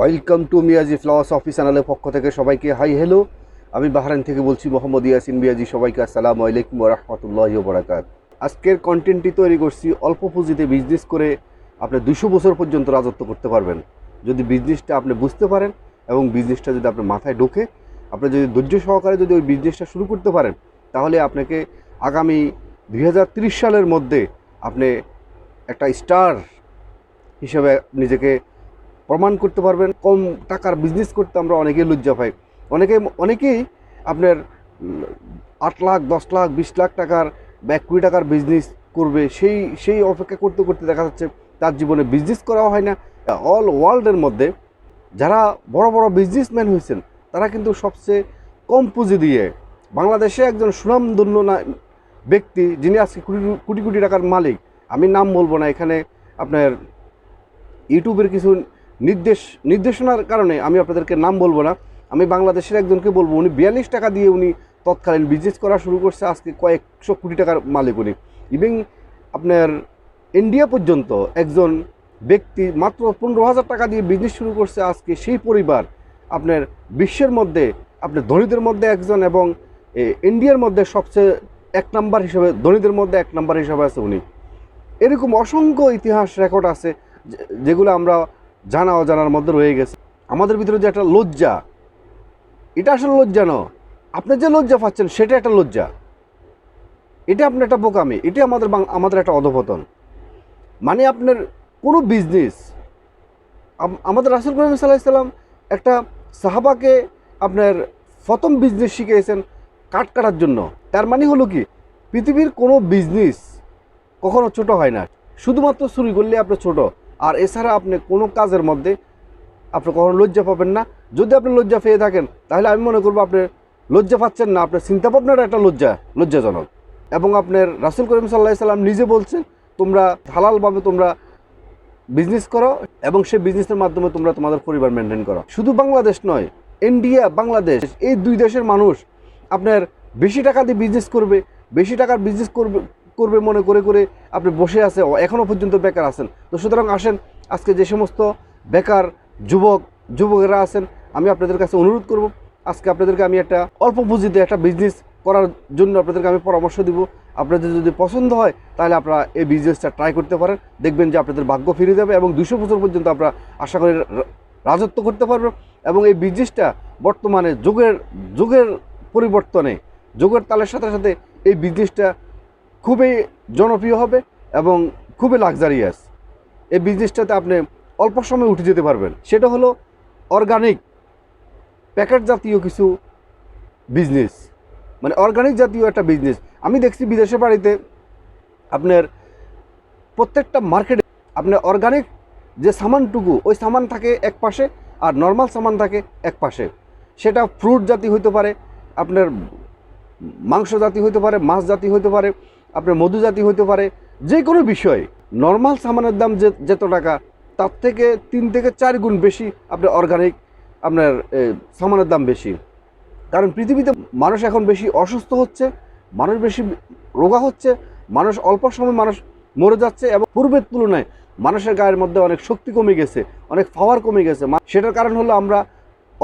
Welcome to Miazi flowers office চ্যানেলের পক্ষ থেকে সবাইকে হাই হ্যালো। আমি বাহারান থেকে বলছি মোহাম্মদ ইয়াসিন মিয়াজি, সবাইকে আসসালামু আলাইকুম রহমতুল্লাহ বরাকাত আজকের কন্টেন্টটি তৈরি করছি অল্প পুঁজিতে বিজনেস করে আপনি দুশো বছর পর্যন্ত রাজত্ব করতে পারবেন। যদি বিজনেসটা আপনি বুঝতে পারেন এবং বিজনেসটা যদি আপনার মাথায় ঢোকে, আপনি যদি ধৈর্য সহকারে যদি ওই বিজনেসটা শুরু করতে পারেন, তাহলে আপনাকে আগামী দুই সালের মধ্যে আপনি একটা স্টার হিসেবে নিজেকে প্রমাণ করতে পারবেন, কম টাকার বিজনেস করতে আমরা অনেকেই লজ্জা পাই। অনেকে, অনেকেই আপনার আট লাখ, দশ লাখ, বিশ লাখ টাকার বা এক কোটি টাকার বিজনেস করবে। সেই সেই অপেক্ষা করতে করতে দেখা যাচ্ছে তার জীবনে বিজনেস করাও হয় না। অল ওয়ার্ল্ডের মধ্যে যারা বড় বড় বিজনেসম্যান হয়েছেন, তারা কিন্তু সবচেয়ে কম পুঁজি দিয়ে বাংলাদেশে একজন সুনামধন্য ব্যক্তি যিনি আজকে কোটি কোটি কোটি টাকার মালিক, আমি নাম বলব না, এখানে আপনার ইউটিউবের কিছু নির্দেশ, নির্দেশনার কারণে আমি আপনাদেরকে নাম বলব না। আমি বাংলাদেশের একজনকে বলব, উনি বিয়াল্লিশ টাকা দিয়ে উনি তৎকালীন বিজনেস করা শুরু করছে, আজকে কয়েকশো কোটি টাকার মালিক উনি। ইভেন আপনার ইন্ডিয়া পর্যন্ত একজন ব্যক্তি মাত্র পনেরো হাজার টাকা দিয়ে বিজনেস শুরু করছে, আজকে সেই পরিবার আপনার বিশ্বের মধ্যে, আপনার ধনীদের মধ্যে একজন এবং ইন্ডিয়ার মধ্যে সবচেয়ে এক নাম্বার হিসেবে, ধনীদের মধ্যে এক নাম্বার হিসেবে আছে উনি। এরকম অসংখ্য ইতিহাস রেকর্ড আছে যেগুলো আমরা জানা অজানার মধ্যে রয়ে গেছে। আমাদের ভিতরে যে একটা লজ্জা, এটা আসলে লজ্জা ন আপনি যে লজ্জা পাচ্ছেন, সেটা একটা লজ্জা। এটা আপনার একটা বোকামি এটা আমাদের আমাদের একটা অধপতন। মানে আপনার কোনো বিজনেস আমাদের রাসুল করিম সাল্লাহিসাল্লাম একটা সাহাবাকে আপনার প্রথম বিজনেস শিখিয়েছেন কাট কাটার জন্য। তার মানে হলো কি? পৃথিবীর কোনো বিজনেস কখনো ছোট হয় না। শুধুমাত্র চুরি করলে আপনার ছোট। আর এছাড়া আপনি কোনো কাজের মধ্যে আপনি কখনো লজ্জা পাবেন না। যদি আপনি লজ্জা পেয়ে থাকেন, তাহলে আমি মনে করব আপনি লজ্জা পাচ্ছেন না, আপনার চিন্তা ভাবনাটা একটা লজ্জা, লজ্জাজনক। এবং আপনার রাসুল করিম সাল্লাহ সাল্লাম নিজে বলছেন, তোমরা হালালভাবে তোমরা বিজনেস করো এবং সেই বিজনেসের মাধ্যমে তোমরা তোমাদের পরিবার মেনটেন করো। শুধু বাংলাদেশ নয় ইন্ডিয়া বাংলাদেশ এই দুই দেশের মানুষ আপনার বেশি টাকা দিয়ে বিজনেস করবে, বেশি টাকার বিজনেস করবে করবে, মনে করে করে আপনি বসে আছে এখনও পর্যন্ত বেকার আছেন। তো সুতরাং আসেন, আজকে যে সমস্ত বেকার যুবক, যুবকেরা আছেন, আমি আপনাদের কাছে অনুরোধ করব, আজকে আপনাদেরকে আমি একটা অল্প পুঁজিতে একটা বিজনেস করার জন্য আপনাদেরকে আমি পরামর্শ দিব। আপনাদের যদি পছন্দ হয়, তাহলে আপনারা এই বিজনেসটা ট্রাই করতে পারেন। দেখবেন যে আপনাদের ভাগ্য ফিরে যাবে এবং দুশো বছর পর্যন্ত আপনারা আশা করি রাজত্ব করতে পারবেন এবং এই বিজনেসটা বর্তমানে যুগের যুগের পরিবর্তনে, যুগের তালের সাথে সাথে এই বিজনেসটা খুবই জনপ্রিয় হবে এবং খুবই লাক্সারিয়াস এই বিজনেসটাতে আপনি অল্প সময় উঠে যেতে পারবেন। সেটা হলো অর্গানিক প্যাকেট জাতীয় কিছু বিজনেস মানে অর্গানিক জাতীয় একটা বিজনেস আমি দেখছি বিদেশে বাড়িতে আপনার প্রত্যেকটা মার্কেটে আপনার অর্গানিক যে সামানটুকু, ওই সামান থাকে এক পাশে আর নর্মাল সামান থাকে এক পাশে। সেটা ফ্রুট জাতি হইতে পারে, আপনার মাংস জাতি হইতে পারে, মাছ জাতি হইতে পারে আপনার মধু জাতি হইতে পারে, যে কোনো বিষয়ে নর্মাল সামানের দাম যে যত টাকা, তার থেকে তিন থেকে চার গুণ বেশি আপনার অর্গানিক আপনার সামানের দাম বেশি। কারণ পৃথিবীতে মানুষ এখন বেশি অসুস্থ হচ্ছে, মানুষ বেশি রোগা হচ্ছে, মানুষ অল্প সময় মানুষ মরে যাচ্ছে এবং পূর্বের তুলনায় মানুষের গায়ের মধ্যে অনেক শক্তি কমে গেছে, অনেক পাওয়ার কমে গেছে। সেটার কারণ হলো আমরা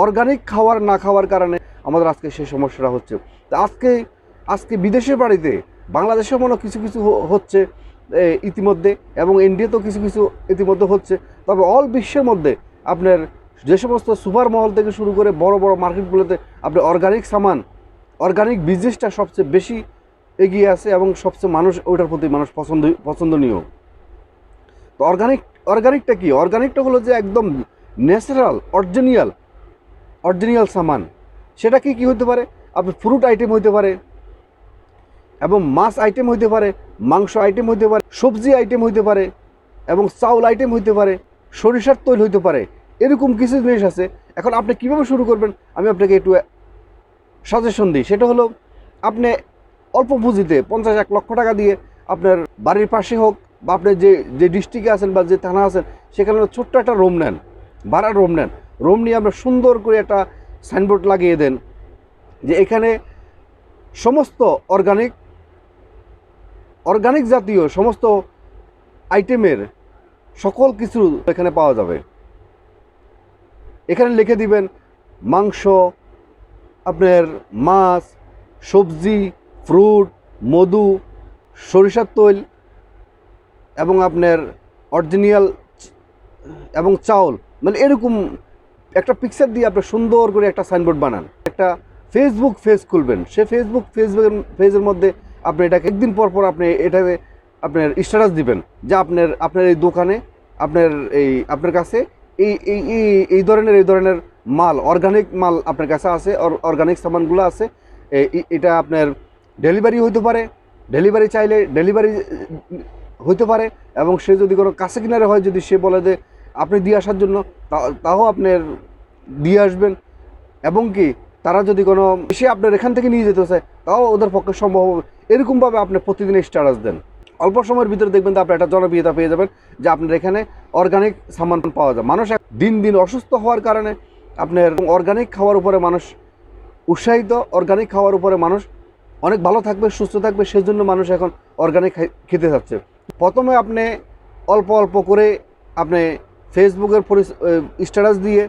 অর্গানিক খাওয়ার না খাওয়ার কারণে আমাদের আজকে সেই সমস্যাটা হচ্ছে। তা আজকে আজকে বিদেশের বাড়িতে বাংলাদেশেও মনে কিছু কিছু হচ্ছে ইতিমধ্যে, এবং ইন্ডিয়াতেও কিছু কিছু ইতিমধ্যে হচ্ছে। তবে অল বিশ্বের মধ্যে আপনার যে সমস্ত সুপার মহল থেকে শুরু করে বড় বড় মার্কেটগুলোতে আপনি অর্গানিক সামান অর্গানিক বিজনেসটা সবচেয়ে বেশি এগিয়ে আছে এবং সবচেয়ে মানুষ ওইটার প্রতি মানুষ পছন্দ, পছন্দনীয়। তো অর্গানিক অর্গানিকটা কি? অর্গানিকটা হলো যে একদম ন্যাচারাল অরিজিনাল অরিজিনাল সামান। সেটা কি কি হতে পারে? আপনার ফ্রুট আইটেম হতে পারে। এবং মাছ আইটেম হইতে পারে, মাংস আইটেম হইতে পারে, সবজি আইটেম হইতে পারে এবং চাউল আইটেম হইতে পারে, সরিষার তৈল হইতে পারে, এরকম কিছু জিনিস আছে। এখন আপনি কীভাবে শুরু করবেন? আমি আপনাকে একটু সাজেশন দিই। সেটা হলো, আপনি অল্প পুঁজিতে পঞ্চাশ এক লক্ষ টাকা দিয়ে আপনার বাড়ির পাশে হোক বা আপনি যে যে ডিস্ট্রিক্টে আছেন বা যে থানা আছেন, সেখানে ছোট্ট একটা রুম নেন, ভাড়ার রুম নেন। রুম নিয়ে আপনার সুন্দর করে একটা সাইনবোর্ড লাগিয়ে দেন যে এখানে সমস্ত অর্গানিক অর্গানিক জাতীয় সমস্ত আইটেমের সকল কিছু এখানে পাওয়া যাবে। এখানে লিখে দিবেন, মাংস, আপনার মাছ, সবজি, ফ্রুট, মধু, সরিষার তৈল এবং আপনার অরিজিনাল এবং চাউল। মানে এরকম একটা পিকচার দিয়ে আপনি সুন্দর করে একটা সাইনবোর্ড বানান। একটা ফেসবুক পেজ খুলবেন। সে ফেসবুক ফেসবুকের পেজের মধ্যে আপনি এটাকে একদিন পর পর আপনি এটা আপনার স্ট্যাটাস দিবেন। যে আপনার আপনার এই দোকানে, আপনার এই, আপনার কাছে এই এই, এই- ধরনের, এই ধরনের মাল অর্গানিক মাল আপনার কাছে আছে অর্গানিক সামানগুলো আছে। এটা আপনার ডেলিভারি হইতে পারে ডেলিভারি চাইলে ডেলিভারি হইতে পারে এবং সে যদি কোনো কাছে কিনারে হয়, যদি সে বলে যে, আপনি দিয়ে আসার জন্য তাও আপনার দিয়ে আসবেন। এবং কি তারা যদি কোনো সে আপনার এখান থেকে নিয়ে যেতে চায়, তাও ওদের পক্ষে সম্ভব হবে। এরকমভাবে আপনি প্রতিদিন স্ট্যাটাস দেন। অল্প সময়ের ভিতরে দেখবেন যে আপনি একটা জনপ্রিয়তা পেয়ে যাবেন, যে আপনার এখানে অর্গানিক সামান পাওয়া যায়। মানুষ দিন দিন অসুস্থ হওয়ার কারণে আপনার অর্গানিক খাওয়ার উপরে মানুষ উৎসাহিত অর্গানিক খাওয়ার উপরে মানুষ অনেক ভালো থাকবে, সুস্থ থাকবে, সেজন্য মানুষ এখন অর্গানিক খেতে যাচ্ছে প্রথমে আপনি অল্প অল্প করে আপনি ফেসবুকের পরি স্ট্যাটাস দিয়ে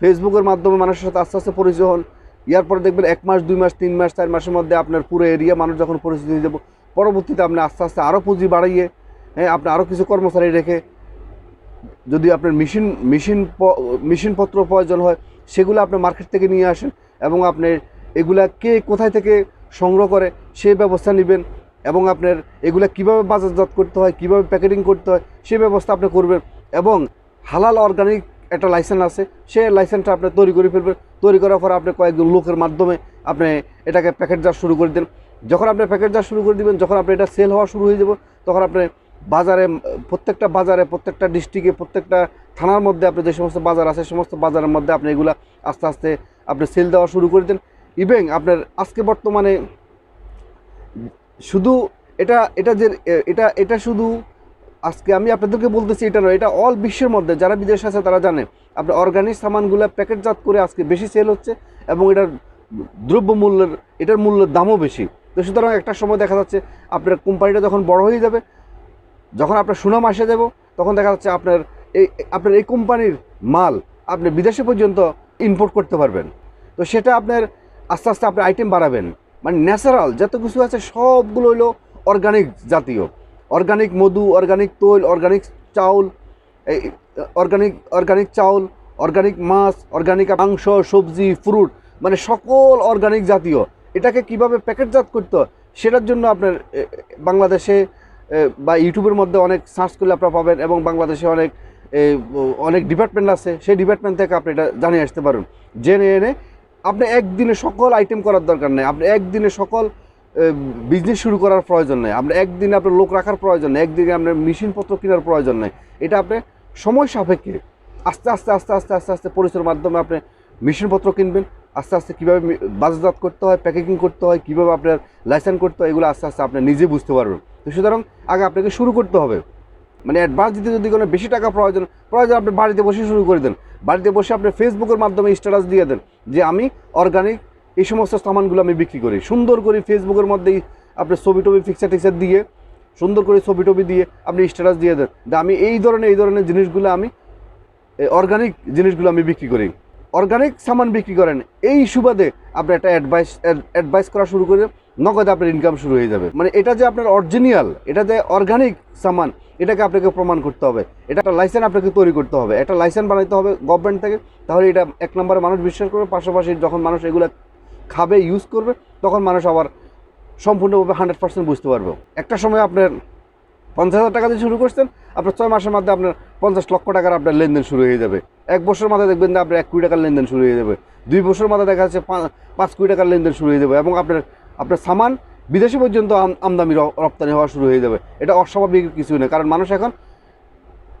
ফেসবুকের মাধ্যমে মানুষের সাথে আস্তে আস্তে পরিচয় হন। ইয়ার পরে দেখবেন এক মাস, দুই মাস, তিন মাস, চার মাসের মধ্যে আপনার পুরো এরিয়া মানুষ যখন পরিচিতি দিয়ে দেবো পরবর্তীতে আপনি আস্তে আস্তে আরও পুঁজি বাড়িয়ে হ্যাঁ আপনি আরও কিছু কর্মচারী রেখে, যদি আপনার মেশিন মেশিন মেশিনপত্র প্রয়োজন হয়, সেগুলো আপনি মার্কেট থেকে নিয়ে আসেন এবং আপনি এগুলা কে কোথায় থেকে সংগ্রহ করে সেই ব্যবস্থা নেবেন এবং আপনার এগুলো কীভাবে বাজারজাত করতে হয়, কীভাবে প্যাকেটিং করতে হয় সেই ব্যবস্থা আপনি করবেন এবং হালাল অর্গানিক একটা লাইসেন্স আছে সে লাইসেন্সটা আপনি তৈরি করে ফেলবেন। তৈরি করার পর আপনি কয়েকজন লোকের মাধ্যমে আপনি এটাকে প্যাকেট প্যাকেটজাত শুরু করে দেন। যখন আপনি প্যাকেট প্যাকেটজাত শুরু করে দিবেন, যখন আপনি এটা সেল হওয়া শুরু হয়ে যাব, তখন আপনি বাজারে, প্রত্যেকটা বাজারে, প্রত্যেকটা ডিস্ট্রিক্টে প্রত্যেকটা থানার মধ্যে আপনি যে সমস্ত বাজার আছে, সমস্ত বাজারের মধ্যে আপনি এগুলা আস্তে আস্তে আপনি সেল দেওয়া শুরু করে দেন। ইভেন আপনার আজকে বর্তমানে শুধু এটা এটা যে এটা এটা শুধু আজকে আমি আপনাদেরকে বলতেছি, এটা নয়, এটা অল বিশ্বের মধ্যে, যারা বিদেশে আছে তারা জানে। আপনার অর্গানিক সামানগুলো প্যাকেটজাত করে আজকে বেশি সেল হচ্ছে এবং এটার দ্রব্য মূল্যের এটার মূল্যের দামও বেশি। তো সুতরাং একটা সময় দেখা যাচ্ছে আপনার কোম্পানিটা যখন বড় হয়ে যাবে, যখন আপনার সুনাম আসে যাব, তখন দেখা যাচ্ছে আপনার এই আপনার এই কোম্পানির মাল আপনি বিদেশে পর্যন্ত ইম্পোর্ট করতে পারবেন। তো সেটা আপনার আস্তে আস্তে আপনি আইটেম বাড়াবেন। মানে ন্যাচারাল যত কিছু আছে সবগুলো হলো অর্গানিক জাতীয়। অর্গানিক মধু অর্গানিক তৈল অর্গানিক চাউল, এই অর্গানিক অর্গানিক চাউল অর্গানিক মাছ অর্গানিক মাংস, সবজি ফ্রুট মানে সকল অর্গানিক জাতীয়। এটাকে কীভাবে প্যাকেটজাত করতে সেটার জন্য আপনার বাংলাদেশে বা ইউটিউবের মধ্যে অনেক সার্চ করলে আপনারা পাবেন এবং বাংলাদেশে অনেক অনেক ডিপার্টমেন্ট আছে। সেই ডিপার্টমেন্ট থেকে আপনি এটা জানিয়ে আসতে পারেন। জেনে এনে আপনি একদিনে সকল আইটেম করার দরকার নেই। আপনি একদিনে সকল বিজনেস শুরু করার প্রয়োজন নেই। আপনি একদিনে আপনার লোক রাখার প্রয়োজন নেই, একদিনে আপনার মেশিনপত্র কেনার প্রয়োজন নেই। এটা আপনি সময় সাপেক্ষে আস্তে আস্তে আস্তে আস্তে আস্তে আস্তে পরিচয়ের মাধ্যমে আপনি মেশিনপত্র কিনবেন, আস্তে আস্তে কীভাবে বাজারজাত করতে হয় প্যাকেজিং করতে হয়, কীভাবে আপনার লাইসেন্স করতে হয়, এগুলো আস্তে আস্তে আপনি নিজে বুঝতে পারবেন। তো সুতরাং আগে আপনাকে শুরু করতে হবে। মানে অ্যাডভান্স দিতে যদি কোনো বেশি টাকা প্রয়োজন প্রয়োজন আপনি বাড়িতে বসে শুরু করে দেন। বাড়িতে বসে আপনি ফেসবুকের মাধ্যমে স্ট্যাটাস দিয়ে দেন যে আমি অর্গানিক এই সমস্ত সামানগুলো আমি বিক্রি করি। সুন্দর করে ফেসবুকের মধ্যেই আপনি ছবি টবি ফিক্সার টিক্সার দিয়ে, সুন্দর করে ছবি টবি দিয়ে আপনি স্ট্যাটাস দিয়ে দেন। আমি এই ধরনের এই ধরনের জিনিসগুলো আমি অর্গানিক জিনিসগুলো আমি বিক্রি করি। অর্গানিক সামান বিক্রি করেন। এই সুবাদে আপনি একটা অ্যাডভাইস অ্যাডভাইস করা শুরু করে নগদে আপনার ইনকাম শুরু হয়ে যাবে। মানে এটা যে আপনার অরিজিনাল এটা যে অর্গানিক সামান, এটাকে আপনাকে প্রমাণ করতে হবে। এটা একটা লাইসেন্স আপনাকে তৈরি করতে হবে। একটা লাইসেন্স বানাইতে হবে গভর্নমেন্ট থেকে, তাহলে এটা এক নম্বরে মানুষ বিশ্বাস করবে। পাশাপাশি যখন মানুষ এগুলো খাবে ইউজ করবে, তখন মানুষ আবার সম্পূর্ণভাবে হান্ড্রেড পার্সেন্ট বুঝতে পারবে। একটা সময় আপনার পঞ্চাশ হাজার টাকা দিয়ে শুরু করছেন, আপনার ছয় মাসের মধ্যে আপনার পঞ্চাশ লক্ষ টাকার আপনার লেনদেন শুরু হয়ে যাবে। এক বছর মাথায় দেখবেন যে আপনার এক কোটি টাকার লেনদেন শুরু হয়ে যাবে। দুই বছর মাথায় দেখা যাচ্ছে পাঁচ কোটি টাকার লেনদেন শুরু হয়ে যাবে এবং আপনার আপনার সামান বিদেশে পর্যন্ত আম- আমদানি রপ্তানি হওয়া শুরু হয়ে যাবে। এটা অস্বাভাবিক কিছু নয়, কারণ মানুষ এখন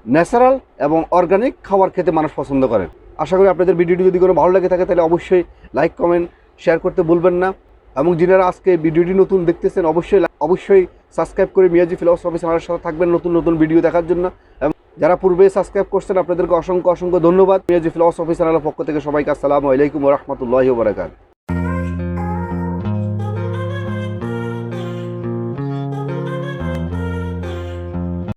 ন্যাচারাল এবং অর্গানিক খাবার খেতে মানুষ পছন্দ করে। আশা করি আপনাদের ভিডিওটি যদি কোনো ভালো লাগে থাকে, তাহলে অবশ্যই লাইক কমেন্ট শেয়ার করতে ভুলবেন না। এবং যিনারা আজকে ভিডিওটি নতুন দেখতেছেন, অবশ্যই অবশ্যই সাবস্ক্রাইব করে মিয়াজি ফিলোসফি চ্যানেলের সাথে থাকবেন নতুন নতুন ভিডিও দেখার জন্য। এবং যারা পূর্বে সাবস্ক্রাইব করছেন, আপনাদেরকে অসংখ্য অসংখ্য ধন্যবাদ। মিয়াজি ফিলোসফি চ্যানেলের পক্ষ থেকে সবাইকে আসসালামু আলাইকুম রহমতুল্লাহ বারাকাত